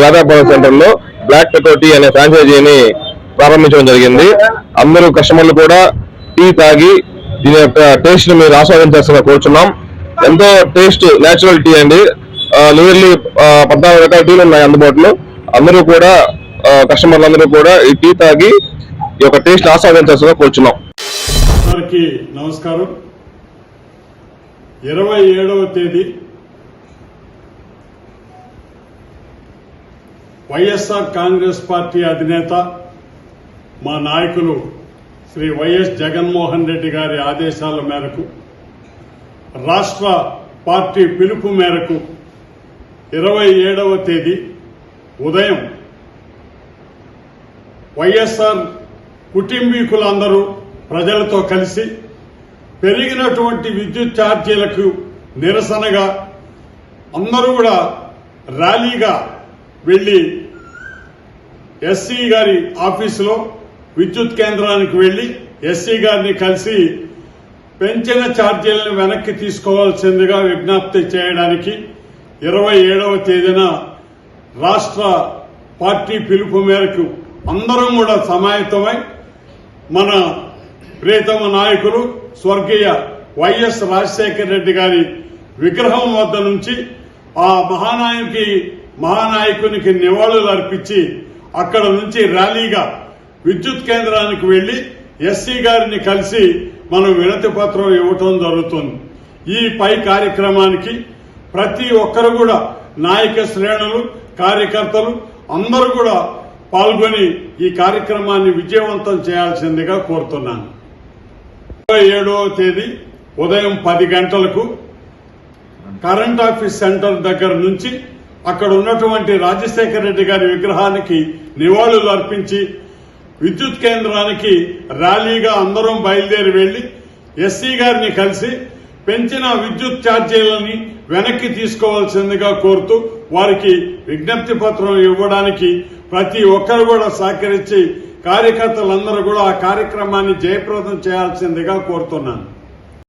వేదాపురం సెంటర్లో black pekoe tea అనే ఫ్రాంచైజీని ప్రారంభించడం జరిగింది. అందరూ కస్టమర్లు కూడా టీ తాగి దీని యొక్క టేస్ట్ని మీరు ఆస్వాదించాల్సిన కోరుచున్నాం. ఎంతో టేస్ట్ నేచురల్ టీ అండి. నియర్లీ పద్నాలుగు రకాల టీలు ఉన్నాయి అందుబాటులో. అందరూ కూడా కస్టమర్లు అందరూ కూడా ఈ టీ తాగి ఈ యొక్క టేస్ట్ ఆస్వాదించాల్సిన కోరుచున్నాం. అందరికీ నమస్కారం. ఇరవై ఏడవ తేదీ వైఎస్ఆర్ కాంగ్రెస్ పార్టీ అధినేత మా నాయకులు శ్రీ వైఎస్ జగన్మోహన్ రెడ్డి గారి ఆదేశాల మేరకు రాష్ట్ర పార్టీ పిలుపు మేరకు ఇరవై ఏడవ తేదీ ఉదయం వైఎస్ఆర్ కుటుంబీకులందరూ ప్రజలతో కలిసి పెరిగినటువంటి విద్యుత్ ఛార్జీలకు నిరసనగా అందరూ కూడా ర్యాలీగా వెళ్ళి ఎస్సీ గారి ఆఫీసులో విద్యుత్ కేంద్రానికి వెళ్ళి ఎస్సీ గారిని కలిసి పెంచిన ఛార్జీలను వెనక్కి తీసుకోవాల్సిందిగా విజ్ఞప్తి చేయడానికి ఇరవై ఏడవ తేదీన రాష్ట్ర పార్టీ పిలుపు మేరకు అందరం కూడా సమాయత్తమై మన ప్రియతమ నాయకులు స్వర్గీయ వైఎస్ రాజశేఖర రెడ్డి గారి విగ్రహం వద్ద నుంచి ఆ మహానాయకునికి మహానాయకునికి నివాళులు అర్పించి అక్కడ నుంచి ర్యాలీగా విద్యుత్ కేంద్రానికి వెళ్ళి ఎస్సీ గారిని కలిసి మనం వినతి పత్రం ఇవ్వటం జరుగుతుంది. ఈ పై కార్యక్రమానికి ప్రతి ఒక్కరు కూడా నాయక శ్రేణులు కార్యకర్తలు అందరూ కూడా పాల్గొని ఈ కార్యక్రమాన్ని విజయవంతం చేయాల్సిందిగా కోరుతున్నాను. ఇరవై ఏడవ తేదీ ఉదయం పది గంటలకు కరెంట్ ఆఫీస్ సెంటర్ దగ్గర నుంచి అక్కడ ఉన్నటువంటి రాజశేఖర రెడ్డి గారి విగ్రహానికి నివాళులు అర్పించి విద్యుత్ కేంద్రానికి ర్యాలీగా అందరం బయలుదేరి వెళ్ళి ఎస్సీ గారిని కలిసి పెంచిన విద్యుత్ ఛార్జీలని వెనక్కి తీసుకోవాల్సిందిగా కోరుతూ వారికి విజ్ఞప్తి పత్రం ఇవ్వడానికి ప్రతి ఒక్కరు కూడా సహకరించి కార్యకర్తలందరూ కూడా ఆ కార్యక్రమాన్ని జయప్రదం చేయాల్సిందిగా కోరుతున్నాను.